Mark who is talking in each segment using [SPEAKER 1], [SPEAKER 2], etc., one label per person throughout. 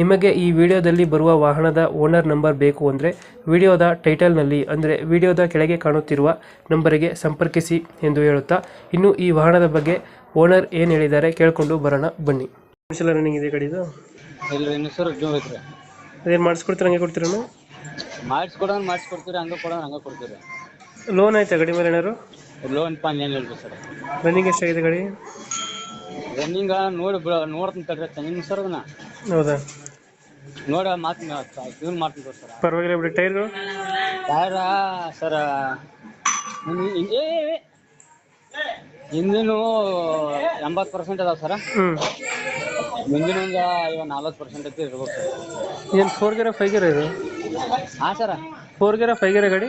[SPEAKER 1] ನಿಮಗೆ ಈ ವಿಡಿಯೋದಲ್ಲಿ ಬರುವ ವಾಹನದ ಓನರ್ ನಂಬರ್ ಬೇಕು ಅಂದರೆ ವಿಡಿಯೋದ ಟೈಟಲ್ನಲ್ಲಿ ಅಂದರೆ ವಿಡಿಯೋದ ಕೆಳಗೆ ಕಾಣುತ್ತಿರುವ ನಂಬರಿಗೆ ಸಂಪರ್ಕಿಸಿ ಎಂದು ಹೇಳುತ್ತಾ ಇನ್ನು ಈ ವಾಹನದ ಬಗ್ಗೆ ಓನರ್ ಏನು ಹೇಳಿದ್ದಾರೆ ಕೇಳಿಕೊಂಡು ಬರೋಣ ಬನ್ನಿ. ರನ್ನಿಂಗ್ ಇದೆ ಗಾಡಿದು
[SPEAKER 2] ಇಲ್ರಿ ಇನ್ನು ಸರ್ ಡ್ಯೂ ಐತ್ರಿ.
[SPEAKER 1] ಅದೇನು ಮಾಡಿಸ್ಕೊಡ್ತೀರ ಹಂಗೆ ಕೊಡ್ತೀರಣ್ಣ
[SPEAKER 2] ಮಾಡಿಸ್ಕೊಡೋಣ ಮಾಡಿಸ್ಕೊಡ್ತೀರಿ ಹಂಗೆ ಕೊಡೋಣ ಹಂಗೆ ಕೊಡ್ತೀರಿ.
[SPEAKER 1] ಲೋನ್ ಆಯ್ತಾ ಗಡಿ ಮೇಲೆ ಏನಾರು
[SPEAKER 2] ಲೋನ್ ಪಾನ್ ಏನು ಇಲ್ರಿ ಸರ್?
[SPEAKER 1] ರನ್ನಿಂಗ್ ಎಷ್ಟಾಗಿದೆ ಗಾಡಿ?
[SPEAKER 2] ರನ್ನಿಂಗ ನೋಡಿ ನೋಡ್ತೀನಿ ತಡ್ರಿ ತೆಂಗಿನ ಸರ್ ಅದನ್ನ?
[SPEAKER 1] ಹೌದಾ?
[SPEAKER 2] ನೋಡ ಮಾತು ಮಾಡ್ತೀನಿ ಸರ್.
[SPEAKER 1] ಪರವಾಗಿಲ್ಲ ಬಿಡಿ ಟೈರ್
[SPEAKER 2] ಟೈರ ಸರ್ ಹಿಂದಿನ ಎಂಬತ್ತು ಪರ್ಸೆಂಟ್ ಅದಾವ ಸರ್. ಮುಂದಿನ ಒಂದು ನಲ್ವತ್ತು ಪರ್ಸೆಂಟ್ ಐತಿ ಇರ್ಬೇಕು ಸರ್.
[SPEAKER 1] ಏನು ಫೋರ್ ಗೇರ ಫೈವ್ ಗೇರ ಇದು?
[SPEAKER 2] ಹಾಂ ಸರ್.
[SPEAKER 1] ಫೋರ್ ಗೇರ ಫೈವ್ ಗೇರ ಗಾಡಿ?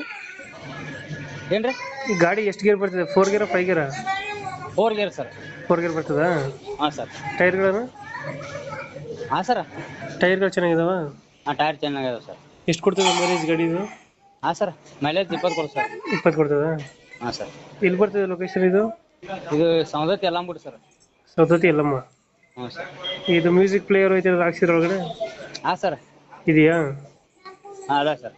[SPEAKER 2] ಏನ್ರಿ?
[SPEAKER 1] ಈ ಗಾಡಿ ಎಷ್ಟು ಗೇರ್ ಬರ್ತದೆ? Four gear five gear
[SPEAKER 2] four gear sir
[SPEAKER 1] four gear ಬರ್ತದಾ?
[SPEAKER 2] ಹಾಂ ಸರ್
[SPEAKER 1] ಟೈರ್ಗಳನ್ನು
[SPEAKER 2] ಹಾಂ ಸರ್
[SPEAKER 1] ಟೈರ್ಗಳು ಚೆನ್ನಾಗಿದಾವ?
[SPEAKER 2] ಹಾಂ ಟೈರ್ ಚೆನ್ನಾಗಿದೆ ಸರ್
[SPEAKER 1] ಎಷ್ಟು ಕೊಡ್ತದೆ ಮೈಲೇಜ್ ಗಾಡಿ ಇದು?
[SPEAKER 2] ಹಾಂ ಸರ್ ಮೈಲೇಜ್ ಇಪ್ಪತ್ತು ಕೊಡು ಸರ್
[SPEAKER 1] ಇಪ್ಪತ್ತು ಕೊಡ್ತದ?
[SPEAKER 2] ಹಾಂ ಸರ್
[SPEAKER 1] ಇಲ್ಲಿ ಬರ್ತದೆ ಲೊಕೇಶನ್ ಇದು?
[SPEAKER 2] ಇದು ಸೌದತ್ತಿ ಯಲ್ಲಂಬುಡಿ ಸರ್
[SPEAKER 1] ಸೌದತ್ತಿ ಎಲ್ಲಮ್ಮ
[SPEAKER 2] ಹ್ಞೂ ಸರ್
[SPEAKER 1] ಇದು ಮ್ಯೂಸಿಕ್ ಪ್ಲೇಯರ್ ಐತೆ ಹಾಕ್ಸಿದ್ರ ಒಳಗಡೆ
[SPEAKER 2] ಹಾಂ ಸರ್
[SPEAKER 1] ಇದೆಯಾ?
[SPEAKER 2] ಹಾಂ ಅದ ಸರ್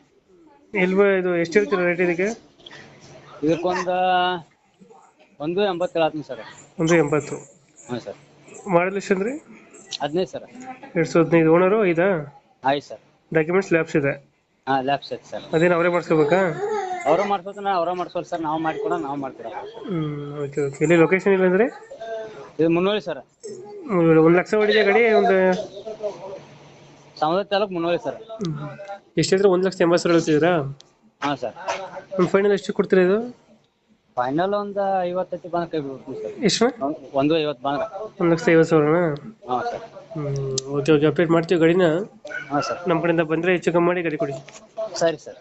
[SPEAKER 1] ಇಲ್ಲಿ ಬ- ಇದು ಎಷ್ಟು ಹೇಳ್ತೀರಾ ರೇಟ್ ಇದಕ್ಕೆ?
[SPEAKER 2] ಇದಕ್ಕೊಂದು ಒಂದು ಎಂಬತ್ತು ಹೇಳತ್ತೀನಿ ಸರ್.
[SPEAKER 1] ಒಂದು ಎಂಬತ್ತು.
[SPEAKER 2] ಹಾಂ ಸರ್.
[SPEAKER 1] ಮಾಡಲ್ ಎಷ್ಟು ಅಂದ್ರೆ?
[SPEAKER 2] ಹದಿನೈದು ಸರ್.
[SPEAKER 1] ಎರಡು ಸಾವಿರದ ಹದಿನೈದು ಓನರು ಐದಾ?
[SPEAKER 2] ಆಯ್ತು ಸರ್.
[SPEAKER 1] ಡಾಕ್ಯುಮೆಂಟ್ಸ್ ಲ್ಯಾಬ್ಸ್ ಇದೆ.
[SPEAKER 2] ಹಾಂ ಲ್ಯಾಬ್ಸ್ ಐತೆ ಸರ್.
[SPEAKER 1] ಅದೇನು ಅವರೇ ಮಾಡಿಸ್ಕೋಬೇಕಾ?
[SPEAKER 2] ಅವರು ಮಾಡ್ಸೋತನ ಅವರ ಮಾಡ್ಸೋರು ಸರ್. ನಾವು ಮಾಡಿಕೊಡೋಣ ನಾವು ಮಾಡ್ತೀರ.
[SPEAKER 1] ಹ್ಞೂ ಓಕೆ ಓಕೆ ಎಲ್ಲಿ ಲೊಕೇಶನ್ ಇಲ್ಲ ಅಂದ್ರೆ?
[SPEAKER 2] ಇದು ಮುನ್ನೋಳಿ ಸರ್.
[SPEAKER 1] ಒಂದು ಲಕ್ಷ ಹೊಡಿದೆ ಗಾಡಿ ಒಂದು
[SPEAKER 2] ಸಮುದ್ರ ತಾಲೂಕು ಮುನ್ನೋಳಿ ಸರ್.
[SPEAKER 1] ಎಷ್ಟಿದ್ರೆ ಒಂದು ಲಕ್ಷ ಎಂಬತ್ತು ಸಾವಿರ ಹೇಳ್ತಿದ್ದೀರಾ?
[SPEAKER 2] ಹಾಂ ಸರ್.
[SPEAKER 1] ಒಂದು ಫೈನಲ್ ಎಷ್ಟು ಕೊಡ್ತೀರಾ ಇದು?
[SPEAKER 2] ಫೈನಲ್ ಒಂದ್ ಐವತ್ತೈತಿ ಬಂದು ಕೈ ಬಿಡ್ತೀನಿ ಸರ್
[SPEAKER 1] ಎಷ್ಟು
[SPEAKER 2] ಒಂದು ಐವತ್ತು ಬಂದ್ರೆ
[SPEAKER 1] ಒಂದು ಲಕ್ಷ ಐವತ್ತು ಸಾವಿರನಾ?
[SPEAKER 2] ಹಾಂ ಸರ್
[SPEAKER 1] ಹ್ಞೂ ಓಕೆ ಓಕೆ ಅಪ್ಡೇಟ್ ಮಾಡ್ತೀವಿ ಗಡಿನ.
[SPEAKER 2] ಹಾಂ ಸರ್
[SPEAKER 1] ನಮ್ಮ ಕಡೆಯಿಂದ ಬಂದರೆ ಹೆಚ್ಚು ಕಮ್ಮಿ ಮಾಡಿ ಗಾಡಿ ಕೊಡಿ.
[SPEAKER 2] ಸರಿ ಸರ್